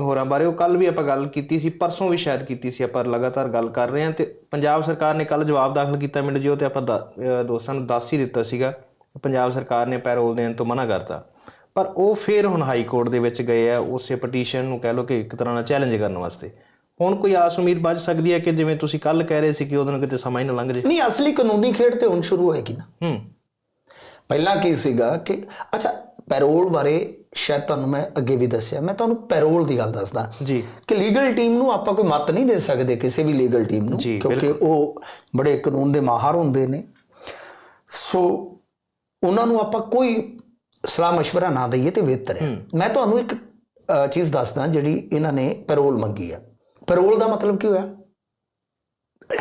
ਹੋਰਾਂ ਬਾਰੇ ਉਹ ਕੱਲ ਵੀ ਆਪਾਂ ਗੱਲ ਕੀਤੀ ਸੀ ਪਰਸੋਂ ਵੀ ਸ਼ਾਇਦ ਕੀਤੀ ਸੀ ਆਪਾਂ ਲਗਾਤਾਰ ਗੱਲ ਕਰ ਰਹੇ ਹਾਂ ਤੇ ਪੰਜਾਬ ਸਰਕਾਰ ਨੇ ਕੱਲ ਜਵਾਬ ਦਾਖਲ ਕੀਤਾ ਮਿੰਟ ਜਿਓ ਤੇ ਆਪਾਂ ਦੋਸਤਾਂ ਨੂੰ ਦੱਸ ਹੀ ਦਿੱਤਾ ਸੀਗਾ। ਪੰਜਾਬ ਸਰਕਾਰ ਨੇ ਪੈਰੋਲ ਦੇਣ ਤੋਂ ਮਨਾ ਕਰਤਾ। ਪਰ ਉਹ ਫੇਰ ਹੁਣ ਹਾਈ ਕੋਰਟ ਦੇ ਵਿੱਚ ਗਏ ਆ ਉਸੇ ਪਟੀਸ਼ਨ ਨੂੰ ਕਹਿ ਲਓ ਕਿ ਇੱਕ ਤਰ੍ਹਾਂ ਨਾਲ ਚੈਲੰਜ ਕਰਨ ਵਾਸਤੇ। ਹੁਣ ਕੋਈ ਆਸ ਉਮੀਦ ਬਚ ਸਕਦੀ ਹੈ ਕਿ ਜਿਵੇਂ ਤੁਸੀਂ ਕੱਲ ਕਹਿ ਰਹੇ ਸੀ ਕਿ ਉਹਦੋਂ ਕਿਤੇ ਸਮਾਂ ਹੀ ਨਾ ਲੰਘ ਜੇ? ਨਹੀਂ ਅਸਲੀ ਕਾਨੂੰਨੀ ਖੇਡ ਤੇ ਹੁਣ ਸ਼ੁਰੂ ਹੋਏਗੀ ਨਾ। ਹੂੰ। ਪਹਿਲਾਂ ਕੀ ਸੀਗਾ ਕਿ ਅੱਛਾ ਪੈਰੋਲ ਬਾਰੇ ਸ਼ਾਇਦ ਤੁਹਾਨੂੰ ਮੈਂ ਅੱਗੇ ਵੀ ਦੱਸਿਆ ਮੈਂ ਤੁਹਾਨੂੰ ਪੈਰੋਲ ਦੀ ਗੱਲ ਦੱਸਦਾ ਜੀ ਕਿ ਲੀਗਲ ਟੀਮ ਨੂੰ ਆਪਾਂ ਕੋਈ ਮਤ ਨਹੀਂ ਦੇ ਸਕਦੇ ਕਿਸੇ ਵੀ ਲੀਗਲ ਟੀਮ ਨੂੰ ਜੀ, ਕਿਉਂਕਿ ਉਹ ਬੜੇ ਕਾਨੂੰਨ ਦੇ ਮਾਹਰ ਹੁੰਦੇ ਨੇ ਸੋ ਉਹਨਾਂ ਨੂੰ ਆਪਾਂ ਕੋਈ ਸਲਾਹ مشورہ ਨਾ ਦਈਏ ਤੇ ਬਿਹਤਰ ਹੈ ਮੈਂ ਤੁਹਾਨੂੰ ਇੱਕ ਅ, ਚੀਜ਼ ਦੱਸਦਾ ਜਿਹੜੀ ਇਹਨਾਂ ਨੇ ਪੈਰੋਲ ਮੰਗੀ ਆ ਪੈਰੋਲ ਦਾ ਮਤਲਬ ਕੀ ਹੋਇਆ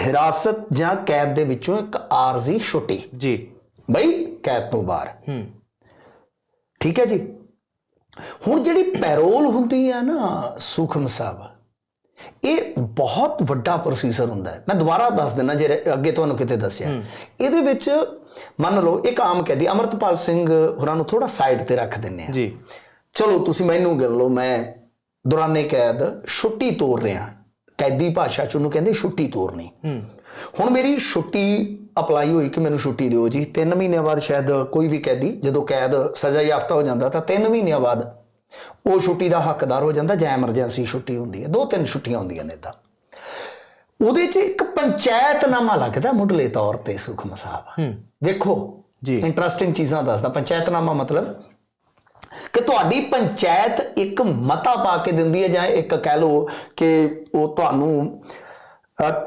ਹਿਰਾਸਤ ਜਾਂ ਕੈਦ ਦੇ ਵਿੱਚੋਂ ਇੱਕ ਆਰਜ਼ੀ ਛੁੱਟੀ ਜੀ ਬਈ ਕੈਦ ਤੋਂ ਬਾਹਰ ਹੂੰ ਠੀਕ ਹੈ ਜੀ ਹੁਣ ਜਿਹੜੀ ਪੈਰੋਲ ਹੁੰਦੀ ਹੈ ਨਾ ਸੁਖਮ ਸਾਹਿਬ ਇਹ ਬਹੁਤ ਵੱਡਾ ਪ੍ਰੋਸੀਜਰ ਹੁੰਦਾ ਹੈ। ਮੈਂ ਦੁਬਾਰਾ ਦੱਸ ਦਿੰਦਾ ਜੇ ਅੱਗੇ ਤੁਹਾਨੂੰ ਕਿਤੇ ਦੱਸਿਆ। ਇਹਦੇ ਵਿੱਚ ਮੰਨ ਲਓ ਇੱਕ ਆਮ ਕੈਦੀ ਅਮਰਤਪਾਲ ਸਿੰਘ ਹੋਰਾਂ ਨੂੰ ਥੋੜਾ ਸਾਈਡ ਤੇ ਰੱਖ ਦਿੰਨੇ ਆ ਜੀ। ਚਲੋ ਤੁਸੀਂ ਮੈਨੂੰ ਗੱਲ ਲਓ ਮੈਂ ਦੌਰਾਨੇ ਕੈਦ ਛੁੱਟੀ ਤੋਰ ਰਿਹਾ। ਕੈਦੀ ਭਾਸ਼ਾ ਚ ਉਹਨੂੰ ਕਹਿੰਦੇ ਛੁੱਟੀ ਤੋਰਨੀ। ਹੂੰ। ਹੁਣ ਮੇਰੀ ਛੁੱਟੀ ਅਪਲਾਈ ਹੋਈ ਕਿ ਮੈਨੂੰ ਛੁੱਟੀ ਦਿਓ ਜੀ। 3 ਮਹੀਨਿਆਂ ਬਾਅਦ ਸ਼ਾਇਦ ਕੋਈ ਵੀ ਕੈਦੀ ਜਦੋਂ ਕੈਦ ਸਜ਼ਾ ਯਾਫਤਾ ਹੋ ਜਾਂਦਾ ਤਾਂ 3 ਮਹੀਨਿਆਂ ਬਾਅਦ ਉਹ ਛੁੱਟੀ ਦਾ ਹੱਕਦਾਰ ਹੋ ਜਾਂਦਾ ਜਾਂ ਐਮਰਜੈਂਸੀ ਛੁੱਟੀ ਹੁੰਦੀ ਹੈ। ਦੋ ਤਿੰਨ ਛੁੱਟੀਆਂ ਹੁੰਦੀਆਂ ਨੇ ਤਾਂ। ਉਹਦੇ 'ਚ ਇੱਕ ਪੰਚਾਇਤਨਾਮਾ ਲੱਗਦਾ ਮੁੱਢਲੇ ਤੌਰ ਤੇ ਸੁਖਮ ਸਾਹਿਬ। ਹੂੰ। ਵੇਖੋ ਜੀ। ਇੰਟਰਸਟਿੰਗ ਚੀਜ਼ਾਂ ਦੱਸਦਾ। ਪੰਚਾਇਤਨਾਮਾ ਮਤਲਬ ਕਿ ਤੁਹਾਡੀ ਪੰਚਾਇਤ ਇੱਕ ਮਤਾ ਪਾ ਕੇ ਦਿੰਦੀ ਹੈ ਜਾਂ ਇੱਕ ਕਹਿ ਲਓ ਕਿ ਉਹ ਤੁਹਾਨੂੰ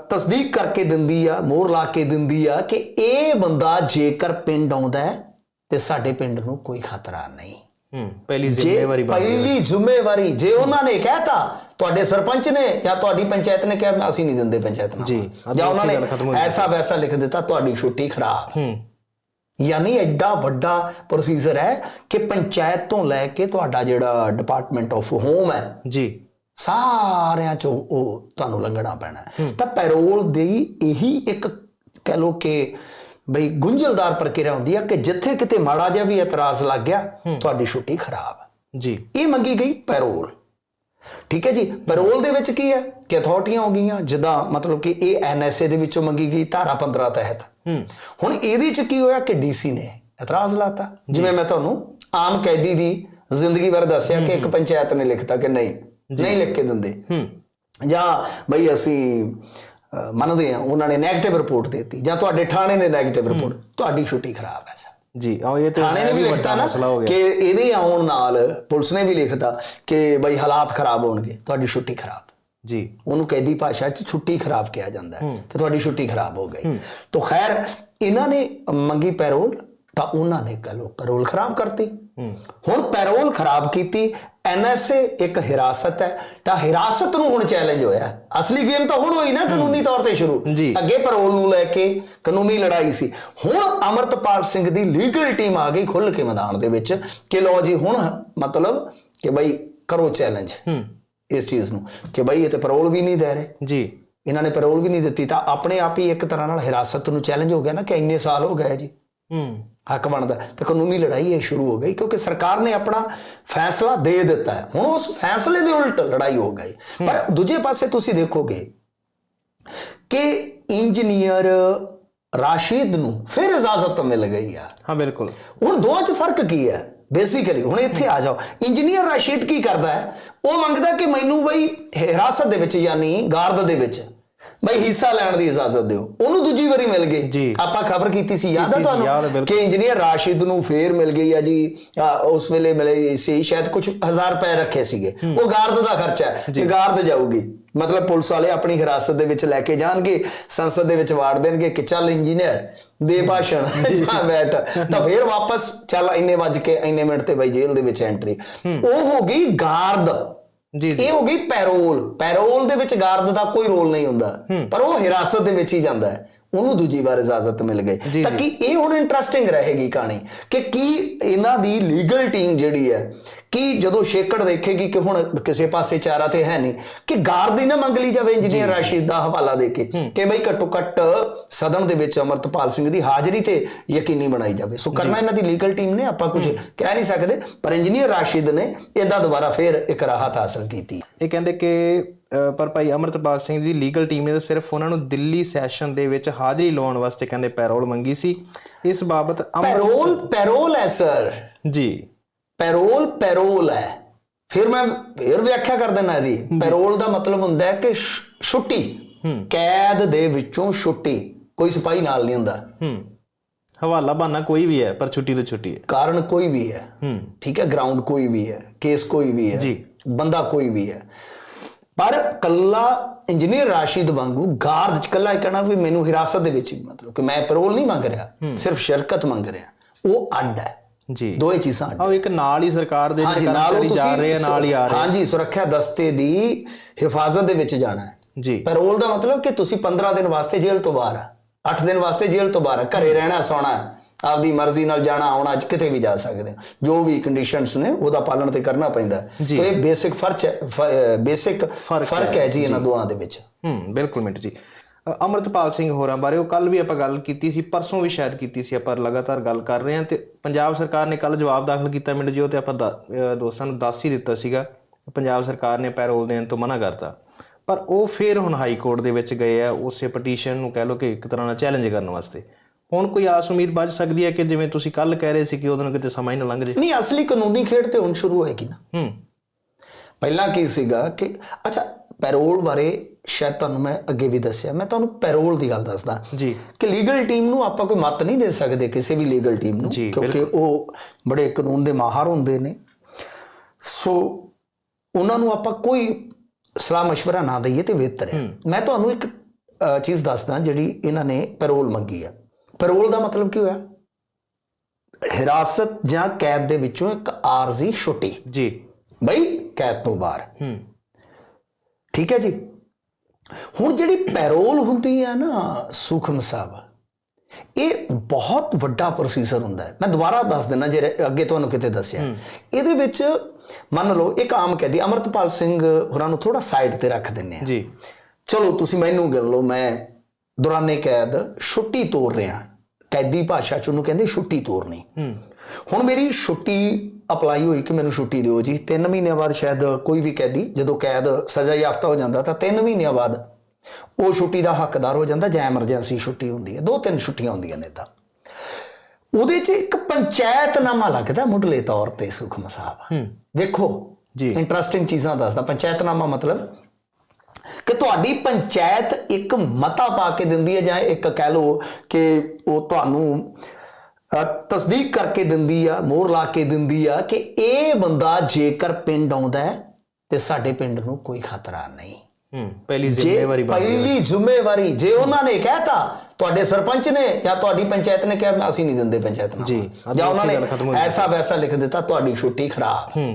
ਤਸਦੀਕ ਕਰਕੇ ਦਿੰਦੀ ਆ ਮੋਹਰ ਲਾ ਕੇ ਦਿੰਦੀ ਆ ਕਿ ਇਹ ਬੰਦਾ ਜੇਕਰ ਪਿੰਡ ਆਉਂਦਾ ਤੇ ਸਾਡੇ ਪਿੰਡ ਨੂੰ ਕੋਈ ਖਤਰਾ ਨਹੀਂ। ਪਹਿਲੀ ਜ਼ਿੰਮੇਵਾਰੀ ਬਣ ਗਈ। ਪਹਿਲੀ ਜ਼ਿੰਮੇਵਾਰੀ ਜੇ ਉਹਨਾਂ ਨੇ ਕਹਿਤਾ ਤੁਹਾਡੇ ਸਰਪੰਚ ਨੇ ਜਾਂ ਤੁਹਾਡੀ ਪੰਚਾਇਤ ਨੇ ਕਿਹਾ ਅਸੀਂ ਨਹੀਂ ਦਿੰਦੇ ਪੰਚਾਇਤ ਨੂੰ। ਜੀ, ਜਾਂ ਉਹਨਾਂ ਨੇ ਐਸਾ ਵੈਸਾ ਲਿਖ ਦਿੱਤਾ ਤੁਹਾਡੀ ਛੁੱਟੀ ਖਰਾਬ। ਹੂੰ। ਯਾਨੀ ਐਡਾ ਵੱਡਾ ਪ੍ਰੋਸੀਜਰ ਹੈ ਕਿ ਪੰਚਾਇਤ ਤੋਂ ਲੈ ਕੇ ਤੁਹਾਡਾ ਜਿਹੜਾ ਡਿਪਾਰਟਮੈਂਟ ਆਫ ਹੋਮ ਹੈ ਜੀ। ਸਾਰਿਆਂ ਚੋਂ ਉਹ ਤੁਹਾਨੂੰ ਲੰਘਣਾ ਪੈਣਾ। ਤਾਂ ਪੈਰੋਲ ਦੀ ਇਹੀ ਇੱਕ ਕਹਿ ਲੋ ਕਿ ਬਈ ਗੁੰਝਲਦਾਰ ਪ੍ਰਕਿਰਿਆ ਹੁੰਦੀ ਹੈ ਕਿ ਜਿੱਥੇ ਕਿਤੇ ਮਾੜਾ ਜਿਹਾ ਵੀ ਇਤਰਾਜ਼ ਲੱਗ ਗਿਆ ਤੁਹਾਡੀ ਛੁੱਟੀ ਖਰਾਬ। ਜੀ। ਇਹ ਮੰਗੀ ਗਈ ਪੈਰੋਲ। ਠੀਕ ਹੈ ਜੀ? ਪੈਰੋਲ ਦੇ ਵਿੱਚ ਕੀ ਹੈ? ਕਿ ਅਥਾਰਟੀਆਂ ਹੋ ਗਈਆਂ ਜਿੱਦਾਂ ਮਤਲਬ ਕਿ ਇਹ ਐਨਐਸਏ ਦੇ ਵਿੱਚੋਂ ਮੰਗੀ ਗਈ ਧਾਰਾ 15 ਤਹਿਤ। ਹੁਣ ਇਹਦੇ ਚ ਕੀ ਹੋਇਆ ਕਿ ਡੀਸੀ ਨੇ ਇਤਰਾਜ਼ ਲਾਤਾ। ਜਿਵੇਂ ਮੈਂ ਤੁਹਾਨੂੰ ਆਮ ਕੈਦੀ ਦੀ ਜ਼ਿੰਦਗੀ ਬਾਰੇ ਦੱਸਿਆ ਕਿ ਇੱਕ ਪੰਚਾਇਤ ਨੇ ਲਿਖਤਾ ਕਿ ਨਹੀਂ ਨਹੀਂ ਲਿਖ ਕੇ ਦਿੰਦੇ। ਹੂੰ। ਜਾਂ ਬਈ ਅਸੀਂ ਮੰਨਦੇ ਆ ਉਹਨਾਂ ਨੇ 네ਗੇਟਿਵ ਰਿਪੋਰਟ ਦਿੱਤੀ ਜਾਂ ਤੁਹਾਡੇ ਥਾਣੇ ਨੇ 네ਗੇਟਿਵ ਰਿਪੋਰਟ ਤੁਹਾਡੀ ਛੁੱਟੀ ਖਰਾਬ ਹੈ ਸਰ। ਜੀ ਆ ਇਹ ਤੇ ਥਾਣੇ ਨੇ ਵੀ ਲਿਖਤਾ ਨਾ ਕਿ ਇਹਦੇ ਆਉਣ ਨਾਲ ਪੁਲਿਸ ਨੇ ਵੀ ਲਿਖਤਾ ਕਿ ਬਈ ਹਾਲਾਤ ਖਰਾਬ ਹੋਣਗੇ ਤੁਹਾਡੀ ਛੁੱਟੀ ਖਰਾਬ। ਜੀ। ਉਹਨੂੰ ਕੈਦੀ ਭਾਸ਼ਾ 'ਚ ਛੁੱਟੀ ਖਰਾਬ ਕਿਹਾ ਜਾਂਦਾ ਹੈ ਕਿ ਤੁਹਾਡੀ ਛੁੱਟੀ ਖਰਾਬ ਹੋ ਗਈ। ਤਾਂ ਖੈਰ ਇਹਨਾਂ ਨੇ ਮੰਗੀ ਪੈਰੋਲ ਤਾਂ ਉਹਨਾਂ ਨੇ ਕਹ ਲੋ ਪੈਰੋਲ ਖਰਾਬ ਕਰਤੀ। ਹੁਣ ਪੈਰੋਲ ਖਰਾਬ ਕੀਤੀ ਐਨਐਸਏ ਇੱਕ ਹਿਰਾਸਤ ਹੈ ਤਾਂ ਹਿਰਾਸਤ ਨੂੰ ਹੁਣ ਚੈਲੰਜ ਹੋਇਆ। ਅਸਲੀ ਗੇਮ ਤਾਂ ਹੁਣ ਹੋਈ ਨਾ ਕਾਨੂੰਨੀ ਤੌਰ ਤੇ ਸ਼ੁਰੂ। ਅੱਗੇ ਪੈਰੋਲ ਨੂੰ ਲੈ ਕੇ ਕਾਨੂੰਨੀ ਲੜਾਈ ਸੀ। ਹੁਣ ਅਮਰਤਪਾਲ ਸਿੰਘ ਦੀ ਲੀਗਲ ਟੀਮ ਆ ਗਈ ਖੁੱਲ ਕੇ ਮੈਦਾਨ ਦੇ ਵਿੱਚ ਕਿ ਲੋ ਜੀ ਹੁਣ ਮਤਲਬ ਕਿ ਬਈ ਕਰੋ ਚੈਲੰਜ ਇਸ ਚੀਜ਼ ਨੂੰ। ਕਿ ਬਈ ਇਹ ਤੇ ਪੈਰੋਲ ਵੀ ਨਹੀਂ ਦੇ ਰਹੇ। ਜੀ। ਇਹਨਾਂ ਨੇ ਪੈਰੋਲ ਵੀ ਨਹੀਂ ਦਿੱਤੀ ਤਾਂ ਆਪਣੇ ਆਪ ਹੀ ਇੱਕ ਤਰ੍ਹਾਂ ਨਾਲ ਹਿਰਾਸਤ ਨੂੰ ਚੈਲੰਜ ਹੋ ਗਿਆ ਨਾ ਕਿ ਇੰਨੇ ਸਾਲ ਹੋ ਗਏ ਜੀ। ਹੂੰ। ਹੱਕ ਬਣਦਾ ਤੇ ਕਾਨੂੰਨੀ ਲੜਾਈ ਇਹ ਸ਼ੁਰੂ ਹੋ ਗਈ ਕਿਉਂਕਿ ਸਰਕਾਰ ਨੇ ਆਪਣਾ ਫੈਸਲਾ ਦੇ ਦਿੱਤਾ ਹੈ। ਹੁਣ ਉਸ ਫੈਸਲੇ ਦੇ ਉਲਟ ਲੜਾਈ ਹੋ ਗਈ। ਪਰ ਦੂਜੇ ਪਾਸੇ ਤੁਸੀਂ ਦੇਖੋਗੇ ਕਿ ਇੰਜੀਨੀਅਰ ਰਾਸ਼ਿਦ ਨੂੰ ਫਿਰ ਇਜਾਜ਼ਤ ਮਿਲ ਗਈ ਆ। ਹਾਂ ਬਿਲਕੁਲ। ਹੁਣ ਦੋਵਾਂ 'ਚ ਫ਼ਰਕ ਕੀ ਹੈ? ਬੇਸਿਕਲੀ ਹੁਣ ਇੱਥੇ ਆ ਜਾਓ। ਇੰਜੀਨੀਅਰ ਰਾਸ਼ਿਦ ਕੀ ਕਰਦਾ ਹੈ? ਉਹ ਮੰਗਦਾ ਕਿ ਮੈਨੂੰ ਬਈ ਹਿਰਾਸਤ ਦੇ ਵਿੱਚ ਯਾਨੀ ਗਾਰਦ ਦੇ ਵਿੱਚ ਬਈ ਹਿੱਸਾ ਲੈਣ ਦੀ ਇਜਾਜ਼ਤ ਦਿਓ। ਉਹਨੂੰ ਦੂਜੀ ਵਾਰੀ ਮਿਲ ਗਈ। ਜੀ। ਆਪਾਂ ਖਬਰ ਕੀਤੀ ਸੀ ਯਾਦ ਹੈ ਤੁਹਾਨੂੰ। ਕਿ ਇੰਜੀਨੀਅਰ ਰਾਸ਼ਿਦ ਨੂੰ ਫੇਰ ਮਿਲ ਗਈ ਆ ਜੀ। ਉਸ ਵੇਲੇ ਮਿਲੇ ਸੀ ਸ਼ਾਇਦ ਕੁਝ ਹਜ਼ਾਰ ਰੁਪਏ ਰੱਖੇ ਸੀਗੇ। ਉਹ ਗਾਰਦ ਦਾ ਖਰਚਾ ਹੈ ਗਾਰਦ ਜਾਊਗੀ। ਮਤਲਬ ਪੁਲਿਸ ਵਾਲੇ ਆਪਣੀ ਹਿਰਾਸਤ ਦੇ ਵਿੱਚ ਲੈ ਕੇ ਜਾਣਗੇ ਸੰਸਦ ਦੇ ਵਿੱਚ ਵਾੜ ਦੇਣਗੇ ਕਿ ਚੱਲ ਇੰਜੀਨੀਅਰ ਦੇ ਭਾਸ਼ਣ ਜਾਂ। ਬੈਠ। ਤਾਂ ਫੇਰ ਵਾਪਸ ਚੱਲ ਇੰਨੇ ਵੱਜ ਕੇ ਇੰਨੇ ਮਿੰਟ ਤੇ ਬਈ ਜੇਲ੍ਹ ਦੇ ਵਿੱਚ ਐਂਟਰੀ ਉਹ ਹੋ ਗਈ ਗਾਰਦ। ਜੀ ਇਹ ਹੋ ਗਈ ਪੈਰੋਲ। ਪੈਰੋਲ ਦੇ ਵਿੱਚ ਗਾਰਦ ਦਾ ਕੋਈ ਰੋਲ ਨਹੀਂ ਹੁੰਦਾ। ਪਰ ਉਹ ਹਿਰਾਸਤ ਦੇ ਵਿੱਚ ਹੀ ਜਾਂਦਾ ਹੈ। ਉਹਨੂੰ ਦੂਜੀ ਵਾਰ ਇਜਾਜ਼ਤ ਮਿਲ ਗਈ। ਤਾਂ ਕੀ ਇਹ ਹੁਣ ਇੰਟਰਸਟਿੰਗ ਰਹੇਗੀ ਕਹਾਣੀ ਕਿ ਕੀ ਇਹਨਾਂ ਦੀ ਲੀਗਲ ਟੀਮ ਜਿਹੜੀ ਹੈ ਕਿ ਜਦੋਂ ਛੇਕੜ ਦੇਖੇਗੀ ਕਿ ਹੁਣ ਕਿਸੇ ਪਾਸੇ ਚਾਰਾ ਤੇ ਹੈ ਨਹੀਂ ਕਿ ਗਾਰਦ ਨਾ ਮੰਗ ਲਈ ਜਾਵੇ ਇੰਜੀਨੀਅਰ ਰਾਸ਼ਿਦ ਦਾ ਹਵਾਲਾ ਦੇ ਕੇ ਕਿ ਬਈ ਘੱਟੋ ਘੱਟ ਸਦਨ ਦੇ ਵਿੱਚ ਅਮਰਤਪਾਲ ਸਿੰਘ ਦੀ ਹਾਜ਼ਰੀ ਤੇ ਯਕੀਨੀ ਬਣਾਈ ਜਾਵੇ। ਸੋ ਕਰਨਾ ਇਹਨਾਂ ਦੀ ਲੀਗਲ ਟੀਮ ਨੇ ਆਪਾਂ ਕੁਝ ਕਹਿ ਨਹੀਂ ਸਕਦੇ ਪਰ ਇੰਜੀਨੀਅਰ ਰਾਸ਼ਿਦ ਨੇ ਇਹਦਾ ਦੁਬਾਰਾ ਫੇਰ ਇੱਕ ਰਾਹਤ ਹਾਸਲ ਕੀਤੀ। ਇਹ ਕਹਿੰਦੇ ਕਿ ਪਰ ਭਾਈ ਅਮਰਤਪਾਲ ਸਿੰਘ ਦੀ ਲੀਗਲ ਟੀਮ ਨੇ ਸਿਰਫ ਉਹਨਾਂ ਨੂੰ ਦਿੱਲੀ ਸੈਸ਼ਨ ਦੇ ਵਿੱਚ ਹਾਜ਼ਰੀ ਲਵਾਉਣ ਵਾਸਤੇ ਕਹਿੰਦੇ ਪੈਰੋਲ ਮੰਗੀ ਸੀ। ਇਸ ਬਾਬਤ ਪੈਰੋਲ ਪੈਰੋਲ ਹੈ ਸਰ ਜੀ। ਪੈਰੋਲ ਪੈਰੋਲ ਹੈ। ਫਿਰ ਮੈਂ ਫਿਰ ਵਿਆਖਿਆ ਕਰ ਦਿੰਦਾ ਇਹਦੀ। ਪੈਰੋਲ ਦਾ ਮਤਲਬ ਹੁੰਦਾ ਹੈ ਕਿ ਛੁੱਟੀ। ਕੈਦ ਦੇ ਵਿੱਚੋਂ ਛੁੱਟੀ। ਕੋਈ ਸਿਪਾਹੀ ਨਾਲ ਨਹੀਂ ਹੁੰਦਾ। ਹਵਾਲਾ ਬਹਾਨਾ ਕੋਈ ਵੀ ਹੈ ਪਰ ਛੁੱਟੀ ਤੋਂ ਛੁੱਟੀ ਹੈ। ਕਾਰਨ ਕੋਈ ਵੀ ਹੈ। ਹੂੰ। ਠੀਕ ਹੈ ਗਰਾਊਂਡ ਕੋਈ ਵੀ ਹੈ। ਕੇਸ ਕੋਈ ਵੀ ਹੈ। ਜੀ। ਬੰਦਾ ਕੋਈ ਵੀ ਹੈ। ਪਰ ਕੱਲਾ ਇੰਜੀਨੀਅਰ ਰਾਸ਼ਿਦ ਵਾਂਗੂ ਗਾਰਡ ਚ ਕੱਲਾ ਇਹ ਕਹਿਣਾ ਵੀ ਮੈਨੂੰ ਹਿਰਾਸਤ ਦੇ ਵਿੱਚ ਹੀ ਮਤਲਬ ਕਿ ਮੈਂ ਪੈਰੋਲ ਨਹੀਂ ਮੰਗ ਰਿਹਾ ਸਿਰਫ ਸ਼ਰਕਤ ਮੰਗ ਰਿਹਾ। ਉਹ ਅੱਡ ਹੈ। ਜੀ। ਦੋਏ ਚੀਜ਼ਾਂ ਅੱਡ ਆਹ ਇੱਕ ਨਾਲ ਹੀ ਸਰਕਾਰ ਦੇ ਕਰਮਚਾਰੀ ਜਾ ਰਹੇ ਆ ਨਾਲ ਹੀ ਆ ਰਹੇ। ਹਾਂਜੀ ਸੁਰੱਖਿਆ ਦਸਤੇ ਦੀ ਹਿਫਾਜ਼ਤ ਦੇ ਵਿੱਚ ਜਾਣਾ ਹੈ। ਜੀ। ਪੈਰੋਲ ਦਾ ਮਤਲਬ ਕਿ ਤੁਸੀਂ 15 ਦਿਨ ਵਾਸਤੇ ਜੇਲ੍ਹ ਤੋਂ ਬਾਹਰ ਆ 8 ਦਿਨ ਵਾਸਤੇ ਜੇਲ੍ਹ ਤੋਂ ਬਾਹਰ ਆ ਘਰੇ ਰਹਿਣਾ ਸੌਣਾ ਹੈ। ਆਪਦੀ ਮਰਜ਼ੀ ਨਾਲ ਜਾਣਾ ਆਉਣਾ ਅੱਜ ਕਿਤੇ ਵੀ ਜਾ ਸਕਦੇ ਹੋ। ਜੋ ਵੀ ਕੰਡੀਸ਼ਨਸ ਨੇ ਉਹਦਾ ਪਾਲਣ ਤੇ ਕਰਨਾ ਪੈਂਦਾ ਹੈ। ਤਾਂ ਇਹ ਬੇਸਿਕ ਫ਼ਰਕ ਬੇਸਿਕ ਫ਼ਰਕ ਹੈ ਜੀ ਇਹਨਾਂ ਦੋਹਾਂ ਦੇ ਵਿੱਚ। ਹੂੰ ਬਿਲਕੁਲ ਮਿੰਟ ਜੀ। ਅਮਰਤਪਾਲ ਸਿੰਘ ਹੋਰਾਂ ਬਾਰੇ ਉਹ ਕੱਲ ਵੀ ਆਪਾਂ ਗੱਲ ਕੀਤੀ ਸੀ ਪਰਸੋਂ ਵੀ ਸ਼ਾਇਦ ਕੀਤੀ ਸੀ ਆਪਾਂ ਲਗਾਤਾਰ ਗੱਲ ਕਰ ਰਹੇ ਹਾਂ। ਤੇ ਪੰਜਾਬ ਸਰਕਾਰ ਨੇ ਕੱਲ ਜਵਾਬ ਦਾਖਲ ਕੀਤਾ ਮਿੰਟ ਜੀ ਉਹ ਤੇ ਆਪਾਂ ਦੋਸਤਾਂ ਨੂੰ ਦੱਸ ਹੀ ਦਿੱਤਾ ਸੀਗਾ। ਪੰਜਾਬ ਸਰਕਾਰ ਨੇ ਪੈਰੋਲ ਦੇਣ ਤੋਂ ਮਨਾ ਕਰਤਾ। ਪਰ ਉਹ ਫੇਰ ਹੁਣ ਹਾਈ ਕੋਰਟ ਦੇ ਵਿੱਚ ਗਏ ਆ ਉਸੇ ਪਟੀਸ਼ਨ ਨੂੰ ਕਹਿ ਲਓ ਕਿ ਇੱਕ ਤਰ੍ਹਾਂ ਨਾਲ ਚੈਲੰਜ ਕਰਨ ਵਾਸਤੇ। ਹੁਣ ਕੋਈ ਆਸ ਉਮੀਦ ਬਚ ਸਕਦੀ ਹੈ ਕਿ ਜਿਵੇਂ ਤੁਸੀਂ ਕੱਲ ਕਹਿ ਰਹੇ ਸੀ ਕਿ ਉਹਦੋਂ ਕਿਤੇ ਸਮਾਂ ਹੀ ਨਾ ਲੰਘ ਜੇ ਨਹੀਂ ਅਸਲੀ ਕਾਨੂੰਨੀ ਖੇਡ ਤੇ ਹੁਣ ਸ਼ੁਰੂ ਹੋਏਗੀ ਨਾ ਹੂੰ ਪਹਿਲਾਂ ਕੀ ਸੀਗਾ ਕਿ ਅੱਛਾ ਪੈਰੋਲ ਬਾਰੇ ਸ਼ਾਇਦ ਤੁਹਾਨੂੰ ਮੈਂ ਅੱਗੇ ਵੀ ਦੱਸਿਆ ਮੈਂ ਤੁਹਾਨੂੰ ਪੈਰੋਲ ਦੀ ਗੱਲ ਦੱਸਦਾ ਜੀ ਕਿ ਲੀਗਲ ਟੀਮ ਨੂੰ ਆਪਾਂ ਕੋਈ ਮਤ ਨਹੀਂ ਦੇ ਸਕਦੇ ਕਿਸੇ ਵੀ ਲੀਗਲ ਟੀਮ ਨੂੰ ਜੀ, ਕਿਉਂਕਿ ਉਹ ਬੜੇ ਕਾਨੂੰਨ ਦੇ ਮਾਹਰ ਹੁੰਦੇ ਨੇ ਸੋ ਉਹਨਾਂ ਨੂੰ ਆਪਾਂ ਕੋਈ ਸਲਾਹ مشورہ ਨਾ ਦਈਏ ਤੇ ਬਿਹਤਰ ਹੈ ਮੈਂ ਤੁਹਾਨੂੰ ਇੱਕ ਅ, ਚੀਜ਼ ਦੱਸਦਾ ਜਿਹੜੀ ਇਹਨਾਂ ਨੇ ਪੈਰੋਲ ਮੰਗੀ ਆ ਪੈਰੋਲ ਦਾ ਮਤਲਬ ਕੀ ਹੋਇਆ? ਹਿਰਾਸਤ ਜਾਂ ਕੈਦ ਦੇ ਵਿੱਚੋਂ ਇੱਕ ਆਰਜ਼ੀ ਛੁੱਟੀ। ਜੀ। ਬਈ ਕੈਦ ਤੋਂ ਬਾਹਰ। ਹੂੰ। ਠੀਕ ਹੈ ਜੀ? ਹੁਣ ਜਿਹੜੀ ਪੈਰੋਲ ਹੁੰਦੀ ਹੈ ਨਾ ਸੁਖਮ ਸਾਹਿਬ ਇਹ ਬਹੁਤ ਵੱਡਾ ਪ੍ਰੋਸੀਜਰ ਹੁੰਦਾ ਹੈ। ਮੈਂ ਦੁਬਾਰਾ ਦੱਸ ਦਿੰਦਾ ਜੇ ਅੱਗੇ ਤੁਹਾਨੂੰ ਕਿਤੇ ਦੱਸਿਆ। ਇਹਦੇ ਵਿੱਚ ਮੰਨ ਲਓ ਇੱਕ ਆਮ ਕੈਦੀ ਅਮਰਤਪਾਲ ਸਿੰਘ ਹੋਰਾਂ ਨੂੰ ਥੋੜਾ ਸਾਈਡ ਤੇ ਰੱਖ ਦਿੰਨੇ ਆ ਜੀ। ਚਲੋ ਤੁਸੀਂ ਮੈਨੂੰ ਗੱਲ ਲਓ ਮੈਂ ਦੌਰਾਨੇ ਕੈਦ ਛੁੱਟੀ ਤੋਰ ਰਿਹਾ। ਕੈਦੀ ਭਾਸ਼ਾ ਚ ਉਹਨੂੰ ਕਹਿੰਦੇ ਛੁੱਟੀ ਤੋਰਨੀ। ਹੁਣ ਮੇਰੀ ਛੁੱਟੀ ਅਪਲਾਈ ਹੋਈ ਕਿ ਮੈਨੂੰ ਛੁੱਟੀ ਦਿਓ ਜੀ। 3 ਮਹੀਨਿਆਂ ਬਾਅਦ ਸ਼ਾਇਦ ਕੋਈ ਵੀ ਕੈਦੀ ਜਦੋਂ ਕੈਦ ਸਜ਼ਾ ਯਾਫਤਾ ਹੋ ਜਾਂਦਾ ਤਾਂ 3 ਮਹੀਨਿਆਂ ਬਾਅਦ ਉਹ ਛੁੱਟੀ ਦਾ ਹੱਕਦਾਰ ਹੋ ਜਾਂਦਾ ਜਾਂ ਐਮਰਜੈਂਸੀ ਛੁੱਟੀ ਹੁੰਦੀ ਹੈ। ਦੋ ਤਿੰਨ ਛੁੱਟੀਆਂ ਹੁੰਦੀਆਂ ਨੇ ਤਾਂ। ਉਹਦੇ 'ਚ ਇੱਕ ਪੰਚਾਇਤਨਾਮਾ ਲੱਗਦਾ ਮੁੱਢਲੇ ਤੌਰ ਤੇ ਸੁਖਮ ਸਾਹਿਬ। ਹੂੰ। ਵੇਖੋ ਜੀ। ਇੰਟਰਸਟਿੰਗ ਚੀਜ਼ਾਂ ਦੱਸਦਾ। ਪੰਚਾਇਤਨਾਮਾ ਮਤਲਬ ਕਿ ਤੁਹਾਡੀ ਪੰਚਾਇਤ ਇੱਕ ਮਤਾ ਪਾ ਕੇ ਦਿੰਦੀ ਹੈ ਜਾਂ ਇੱਕ ਕਹਿ ਲਓ ਕਿ ਉਹ ਤੁਹਾਨੂੰ ਤਸਦੀਕ ਕਰਕੇ ਦਿੰਦੀ ਆ ਮੋਹਰ ਲਾ ਕੇ ਦਿੰਦੀ ਆ ਕਿ ਇਹ ਬੰਦਾ ਜੇਕਰ ਪਿੰਡ ਆਉਂਦਾ ਹੈ ਤੇ ਸਾਡੇ ਪਿੰਡ ਨੂੰ ਕੋਈ ਖਤਰਾ ਨਹੀਂ। ਹੂੰ ਪਹਿਲੀ ਜ਼ਿੰਮੇਵਾਰੀ ਪਹਿਲੀ ਜ਼ਿੰਮੇਵਾਰੀ ਜੇ ਉਹਨਾਂ ਨੇ ਕਹਿਤਾ ਤੁਹਾਡੇ ਸਰਪੰਚ ਨੇ ਜਾਂ ਤੁਹਾਡੀ ਪੰਚਾਇਤ ਨੇ ਕਿਹਾ ਅਸੀਂ ਨਹੀਂ ਦਿੰਦੇ ਪੰਚਾਇਤ ਨੂੰ। ਜੀ, ਜਾਂ ਉਹਨਾਂ ਨੇ ਐਸਾ ਵੈਸਾ ਲਿਖ ਦਿੱਤਾ ਤੁਹਾਡੀ ਛੁੱਟੀ ਖਰਾਬ।